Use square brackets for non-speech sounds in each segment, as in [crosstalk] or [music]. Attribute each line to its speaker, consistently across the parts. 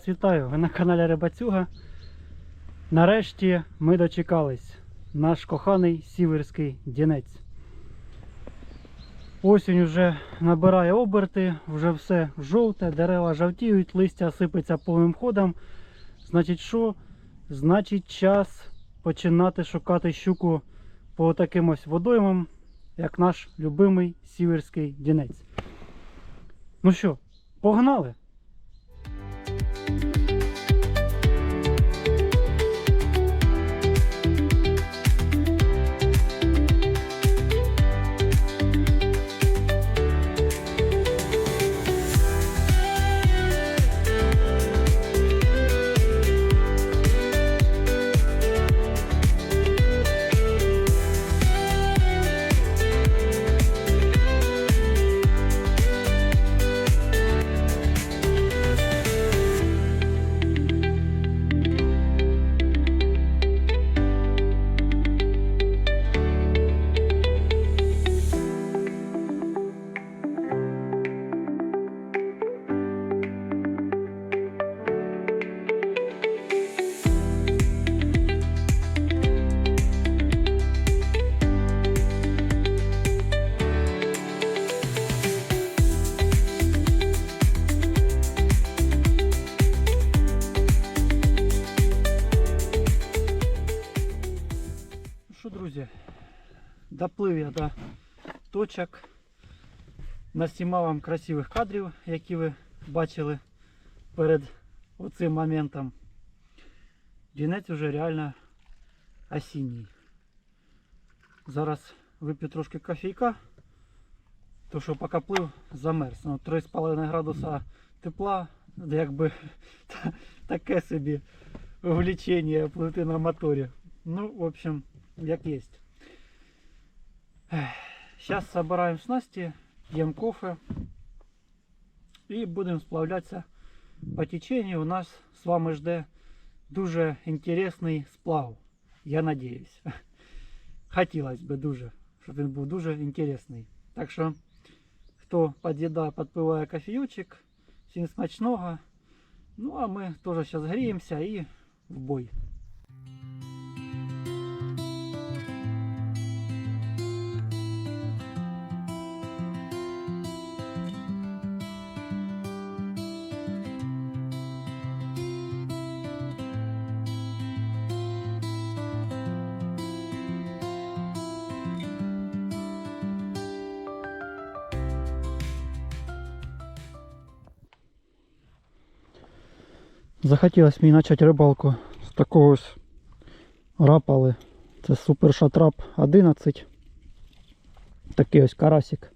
Speaker 1: вас вітаю! Ви на каналі Рибацюга. Нарешті ми дочекались. Наш коханий сіверський дінець. Осінь вже набирає оберти, вже все жовте, дерева жовтіють, листя сипеться повним ходом. Значить, що? Значить, час починати шукати щуку по таким ось водоймам, як наш любимий сіверський дінець. Ну що, погнали? Точок. Наснімав вам красивих кадрів, які ви бачили перед оцим моментом. Дінець вже реально осінній. Зараз вип'ю трошки кофійка, то що поки плив замерз. Ну, 3,5 градуса тепла, якби [laughs] таке собі влічення плити на моторі. Ну, в общем, як есть. Сейчас собираем снасти, пьем кофе и будем сплавляться по течению. У нас з вами жде дуже інтересний сплав. Я надіюсь. [laughs] Хотілося б дуже, щоб він був дуже інтересний. Так що, хто під'їдає, підпиває кофійочок, всім смачного. Ну а ми теж зараз гріємося і в бой. Захотілося мені почати рибалку з такого ось рапали. Це супер шатрап 11. Такий ось карасик.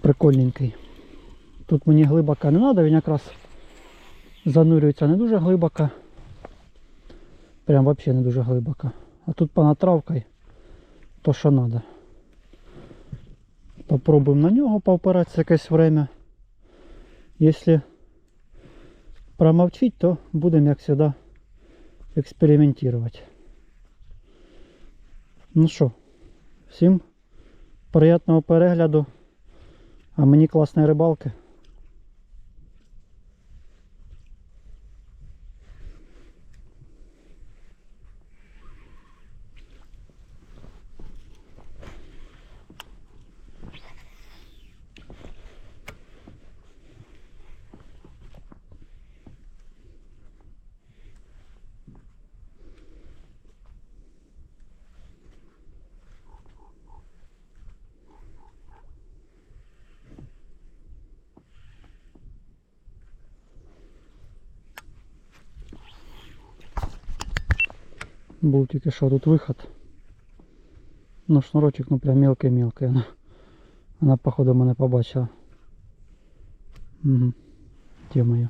Speaker 1: Прикольненький. Тут мені глибоко не треба, він якраз занурюється не дуже глибоко. Прям взагалі не дуже глибоко. А тут понатравкою то що треба. Попробуємо на нього повпиратися якесь время. Якщо промовчить, то будемо, як завжди, експериментувати. Ну що, всім приємного перегляду, а мені класної рибалки. Був тільки що тут виход. Ну, шнурочок, ну прям мелкий-мелкий. Вона, вона походу мене побачила. Угу. Тема моя.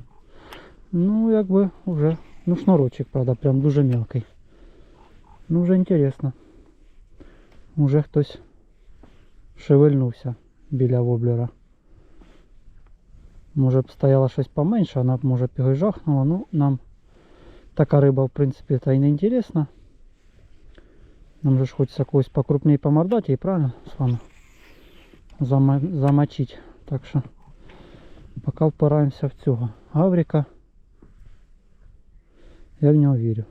Speaker 1: Ну, якби вже. Ну, шнурочок, правда, прям дуже мелкий. Ну, вже інтересно. Уже хтось шевельнувся біля воблера. Може б стояло щось поменше, вона б може б його й жахнула, ну нам така риба в принципі та й не інтересна. Нам же ж хочеться когось покрупнее помордати, і правильно з вами Зама- замочить. Так що поки впираємося в цього. Гаврика. Я в нього вірю.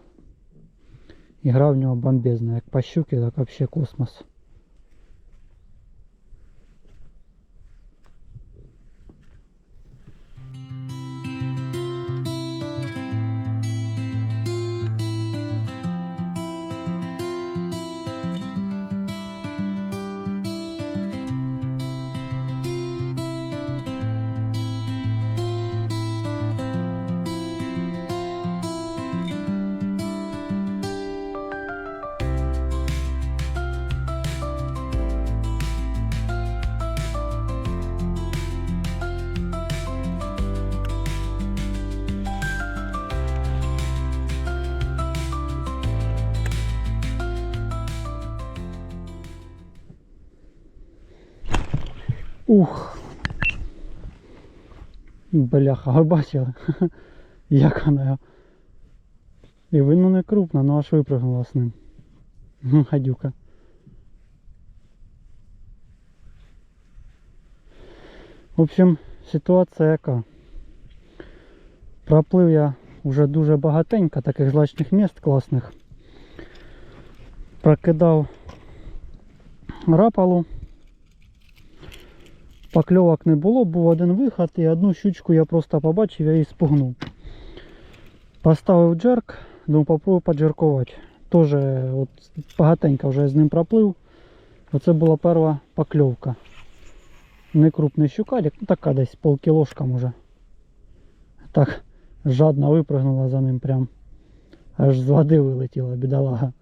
Speaker 1: Ігра в нього бомбезна, як по щуки, так вообще космос. Ух. Бляха, ви бачили? [laughs] Як вона його. І вона не крупна, ну аж випрыгнула з ним. Гадюка. В общем, ситуація яка. Проплив я вже дуже багатенько таких злачних міст класних. Прокидав рапалу. Покльовок не було, був один виход і одну щучку я просто побачив, я її спугнув. Поставив джерк, думаю, попробую поджеркувати. Теж от, багатенько вже з ним проплив. Оце була перша покльовка. Не крупний щукарик, ну така десь полкілошка може. Так, жадно випрыгнула за ним прям. Аж з води вилетіла, бідолага.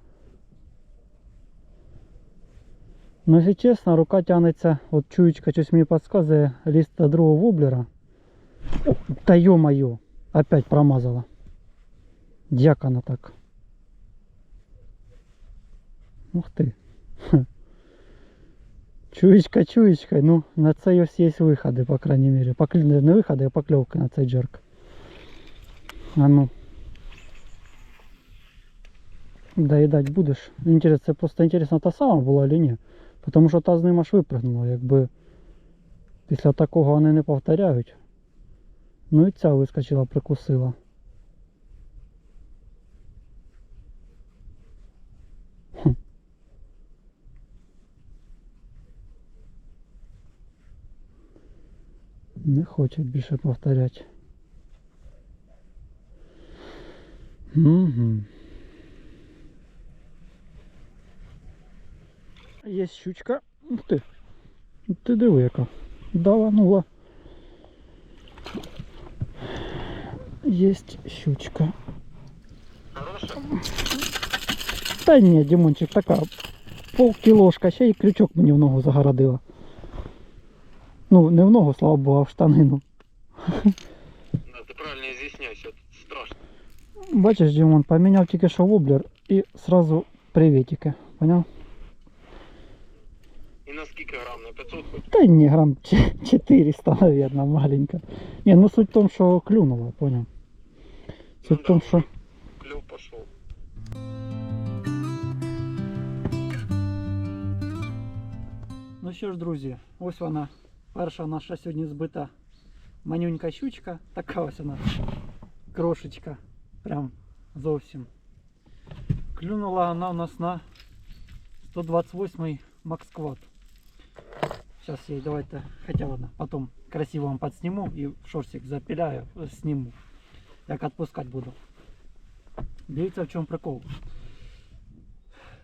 Speaker 1: Ну, якщо чесно, рука тянеться, от чуєчка щось мені підказує, ліст до другого воблера. О, Та ё-моё, опять промазала. Як вона так? Ух ти. Хе. Чуєчка, чуєчка, ну на це ось є виходи, по крайней мере. Покль... Не виходи, а покльовки на цей джерк. А ну. Доїдать будеш? Інтересно, це просто інтересно та сама була чи ні? Тому що та з ним аж випрыгнула, якби після такого вони не повторяють. Ну і ця вискочила, прикусила. Не хочуть більше повторяти. Угу. Є щучка. Ух ти. Ти диви яка. Даванула. Есть щучка. Та ні, Дімончик, така полкілошка, ще й крючок мені в ногу загородила. Ну, не в ногу, слава Богу, а в штанину.
Speaker 2: Да, ты правильно изъясняйся, это страшно.
Speaker 1: Бачиш, Дімон, поміняв тільки що воблер і сразу приветики. Поняв?
Speaker 2: И на сколько грамм? На 500 хоть?
Speaker 1: Та ні, грам ч- [laughs] 400, наверное, маленько. Ні, ну суть в тому, що клюнула, поняв. Суть в
Speaker 2: Ну
Speaker 1: тому,
Speaker 2: да.
Speaker 1: що
Speaker 2: Клев пошел.
Speaker 1: Ну що ж, друзі, ось вона. Перша наша сьогодні збита манюнька щучка. Така ось вона крошечка. Прям зовсім. Клюнула вона у нас на 128 Max Quad. Сейчас я її давайте, хотя ладно, потом красиво вам подсниму и в шорсик запиляю, э, сниму. Як відпускати буду. Дивіться в чому прикол.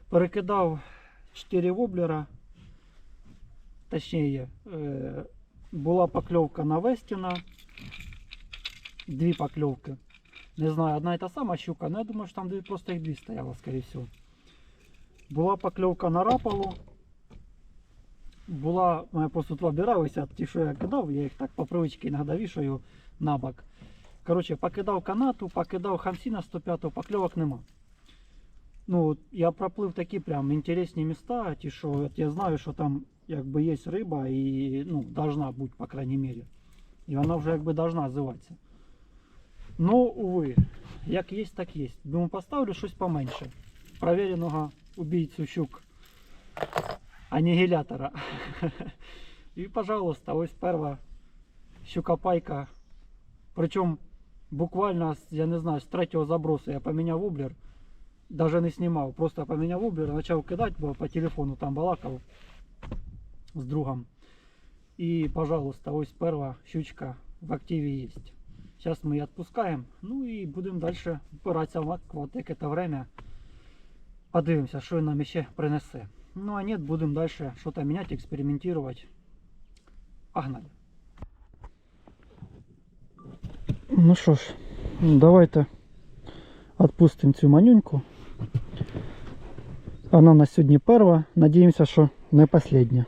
Speaker 1: Перекидав 4 воблера точніше, е, була покльовка на Вестіна. Дві покльовки. Не знаю, одна і та сама щука, але я думаю, що там дві, просто їх дві стояло, скоріше всього. Була покльовка на рапалу. Була, у мене просто два біра висять, ті, що я кидав, я їх так по привичці іноді вішаю на бок. Коротше, покидав канату, покидав хамсіна 105, покльовок нема. Ну, от я проплив такі прям інтересні міста, ті, що от я знаю, що там якби є риба і ну, должна бути, по крайней мере. І вона вже якби должна зватися. Ну, уви, як є, так є. Думаю, поставлю щось поменше. Провіреного убійцю щук. Анігілятора. [laughs] І, пожалуйста, ось перша щукопайка Причому буквально, з- я не знаю, з третього забросу я поміняв воблер, навіть не знімав, просто поміняв воблер, почав кидати, бо по телефону там балакав з другом. І, пожалуйста, ось перша щучка в активі є. Зараз ми її відпускаємо, ну і будемо далі впиратися в акват яке-то время. Подивимося, що він нам ще принесе. Ну а нет, будемо далі щось міняти, експериментувати. Погнали. Ну що ж, давайте відпустимо цю манюньку. Вона у нас сьогодні перша. Надіємося, що не остання.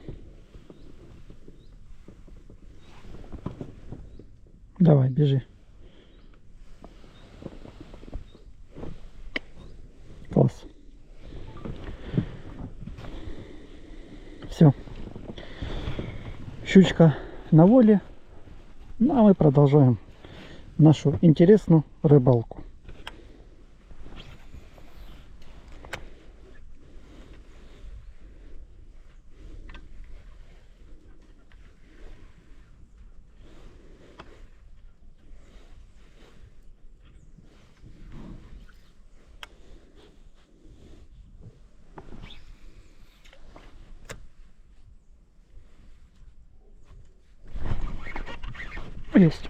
Speaker 1: Давай, біжи. Клас. Щучка на воле. Ну а мы продолжаем нашу интересную рыбалку. Есть.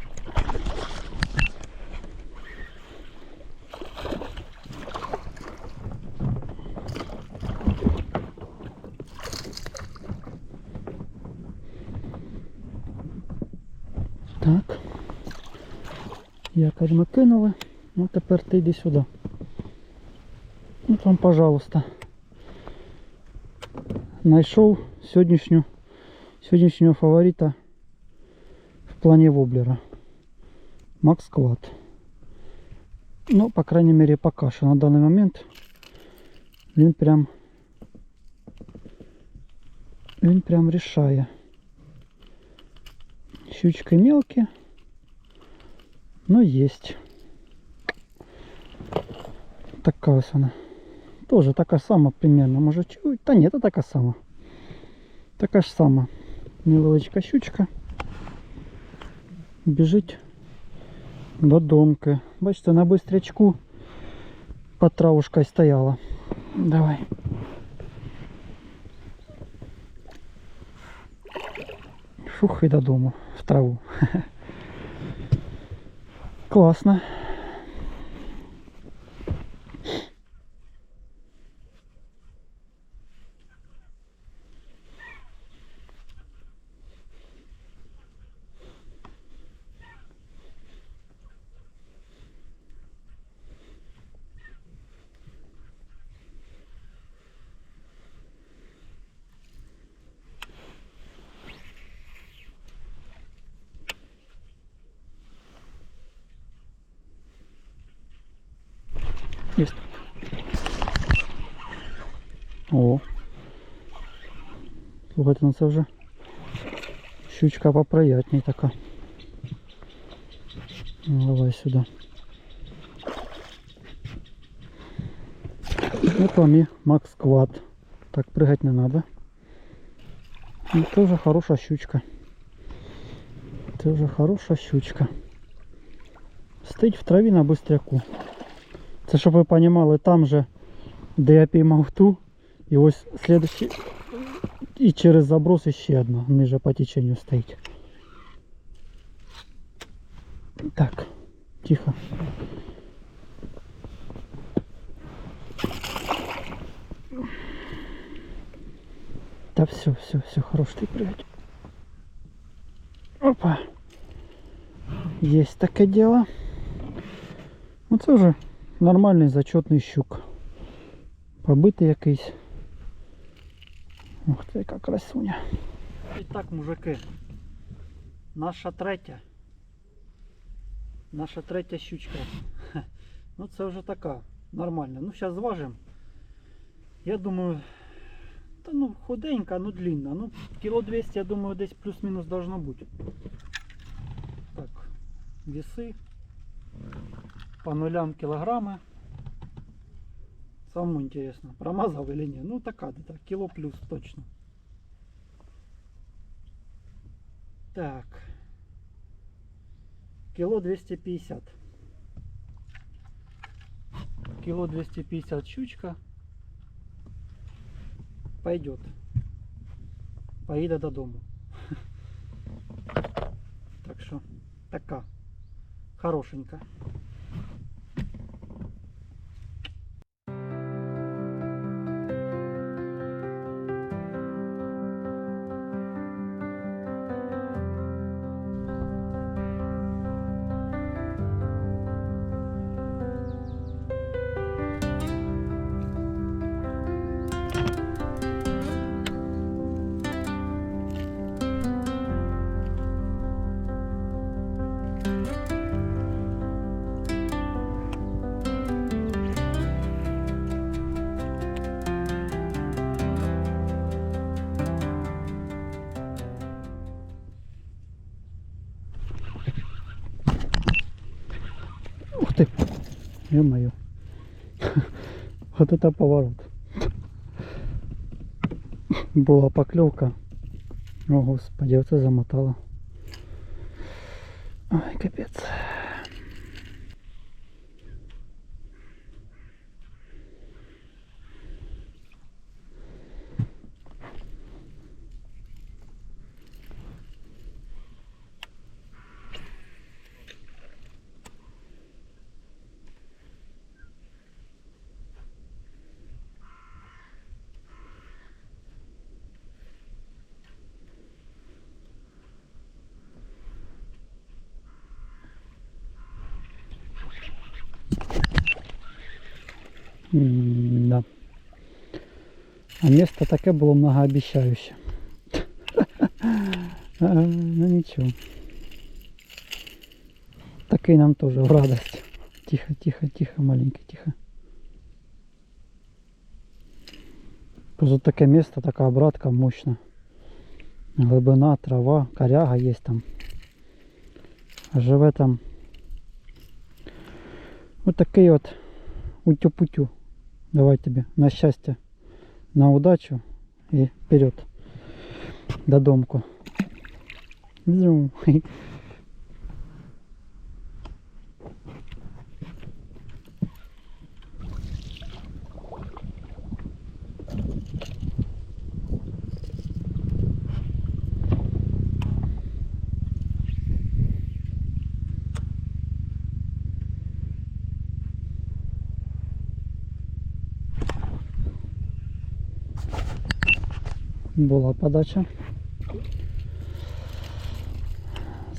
Speaker 1: Так. Якорь ми кинули. Ну тепер ти йди сюди. От вам, пожалуйста. Знайшов сьогоднішню, сьогоднішнього фаворита плане воблера. Макс Квад. Ну, по крайней мере, пока что на данный момент він прям він прям решає. Щучки мелкие, но есть. Такая ось вона. Тоже така сама примерно, може чуть. Та ні, це така сама. Така ж сама. Невеличка щучка. Біжить до домки. Бачите, на бистрячку под травушкою стояла. Давай. Фух, і додому, в траву. [laughs] Класно. Есть. О. Слухайте, ну це вже щучка поприятней така. Ну, давай сюди. Это вами Макс Квад. Так прыгать не надо. И тоже хорошая щучка. Тоже хорошая щучка. Стоїть в траві на бистряку. Це щоб ви розуміли, там же, де я піймав ту, і ось слідчий, і через заброс ще одна, ниже по теченню стоїть. Так, тихо. Да все, все, все, хорош ты прыгать. Опа. Есть таке дело. Ну це вже нормальний зачетний щук. Побитий якийсь. Ух ти, яка красуня. І так, мужики. Наша третя. Наша третя щучка. Хе. Ну це вже така нормальна. Ну зараз зважимо. Я думаю, та ну худенька, ну длинна. Ну, кіло 200, я думаю, десь плюс-мінус должно бути. Так, веси по нулям килограмма. Самому интересно, промазал или нет. Ну такая где-то, кило плюс точно. Так. Кило 250. Кило 250 щучка. Пойдет. Поїде додому. [laughs] Так що така. Хорошенька. Ё-моё. Вот это поворот. Була поклевка. О, господи, оце замотало. Ой, капець. М, Да. А место таке було многообіцяюще. [laughs] А, Ну нічого. Такий нам теж в радость. Тихо, тихо, тихо, маленький, тихо. Просто таке місто, така обратка мощна. Глибина, трава, коряга є там. А живе там. Ось такий от утю-путю. Давай тебе на счастье, на удачу и вперед до домку. [laughs] Була подача.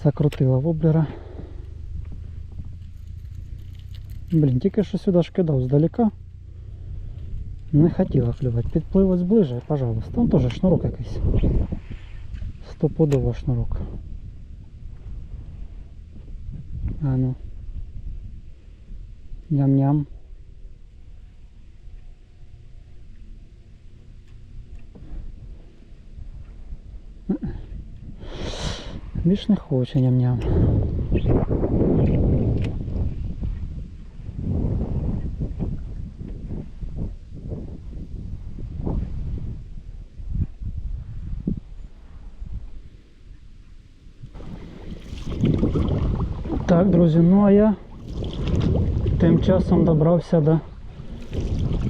Speaker 1: Закрутила воблера. Блін, тільки що сюди ж кидав здалека. Не хотіла клювати. Підплив ось ближе, пожалуйста. Там теж шнурок якийсь. Стопудово шнурок. А ну. Ням-ням. Більш не хоче ням-ням. Так, друзі, ну а я тим часом добрався до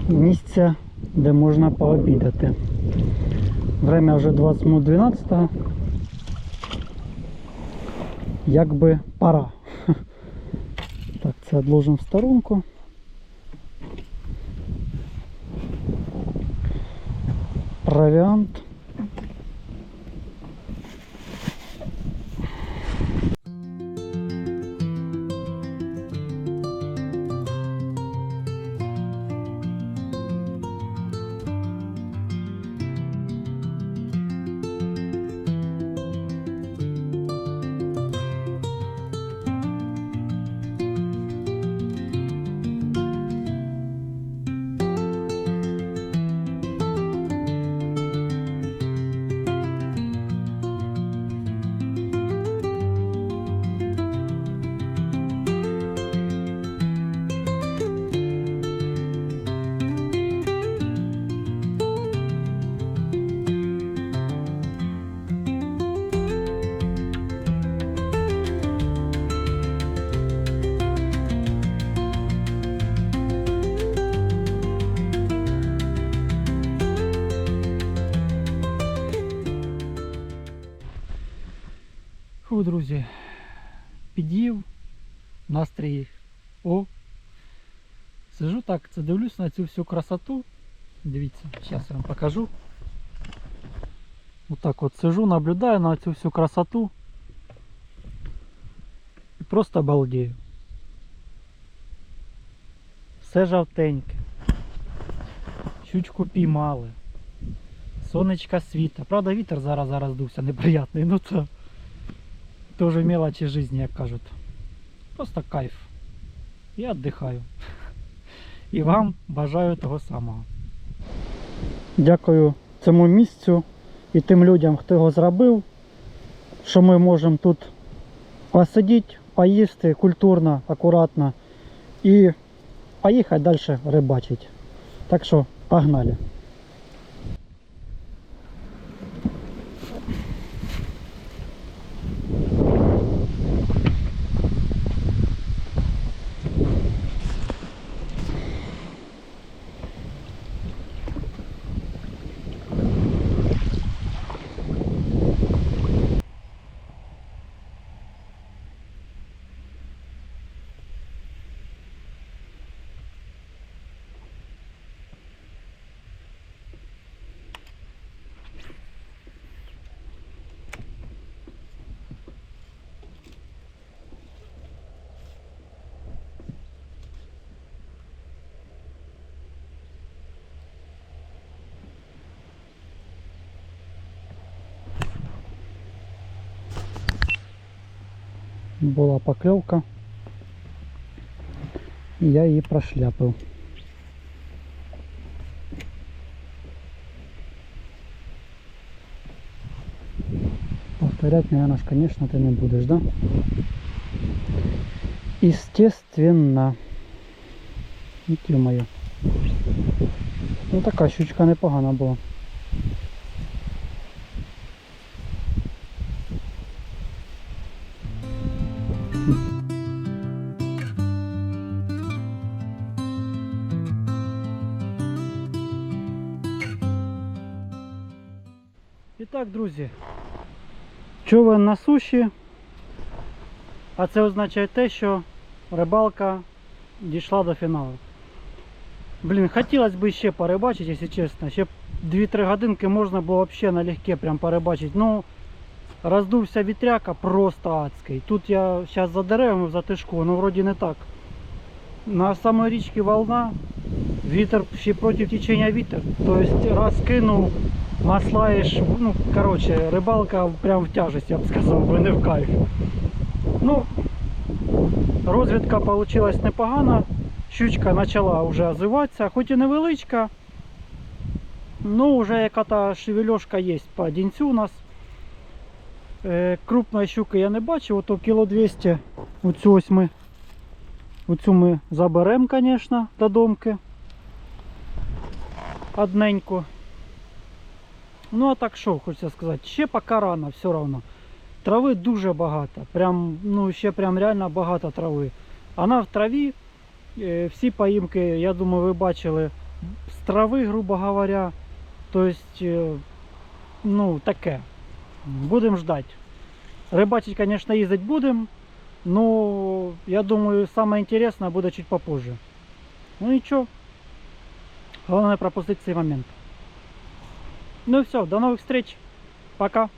Speaker 1: місця, де можна пообідати. Время вже 20 минут 12 якби пора. Так, це відложимо в сторонку. Провіант. Фу, друзі, під'їв, настрій. О. Сижу так, це дивлюсь на цю всю красоту. Дивіться, зараз я вам покажу. Отак от сижу, наблюдаю на цю всю красоту. І просто балдею. Все жовтеньке. Щучку піймали. Сонечка світа. Правда, вітер зараз зараз дувся неприятний, ну це Теж мелочі життя, як кажуть. Просто кайф. Я віддихаю. І вам бажаю того самого. Дякую цьому місцю і тим людям, хто його зробив, що ми можемо тут посидіти, поїсти культурно, акуратно і поїхати далі рибачити. Так що погнали. Була покльовка. І я її прошляпив. Повторять, наверное, ж, конечно, ты не будешь, да? Естественно. Ё-моё. Ну така щучка непогана була. І так, друзі, човен на суші, а це означає те, що рибалка дійшла до фіналу. Блін, хотілося б ще порибачити, якщо чесно. Ще 2-3 годинки можна було взагалі налегке прям порибачити. Ну, роздувся вітряка просто адський. Тут я зараз за деревами в затишку, ну вроді не так. На самой річці волна, вітер ще проти течення вітер. Тобто раз кинув, маслаєш, ну, коротше, рибалка прям в тяжесть, я б сказав, би не в кайф. Ну, розвідка вийшла непогана. Щучка почала вже озиватися, хоч і невеличка. Ну, вже яка-то шевельошка є по дінцю у нас. Е, крупної щуки я не бачив, ото кіло 200. Оцю ось ми, оцю ми заберемо, звісно, до домки. Одненьку. Ну а так що хочеться сказати, ще поки рано все одно. Трави дуже багато. Прям, ну ще прям реально багато трави. Вона в траві. е, Всі поїмки, я думаю, ви бачили з трави, грубо говоря. Тобто, е, ну, таке. Будемо ждати. Рибачить, звісно, їздити будемо. Ну, я думаю, саме інтересне буде чуть попозже. Ну нічого. Головне пропустити цей момент. Ну і все, до нових встреч. Пока.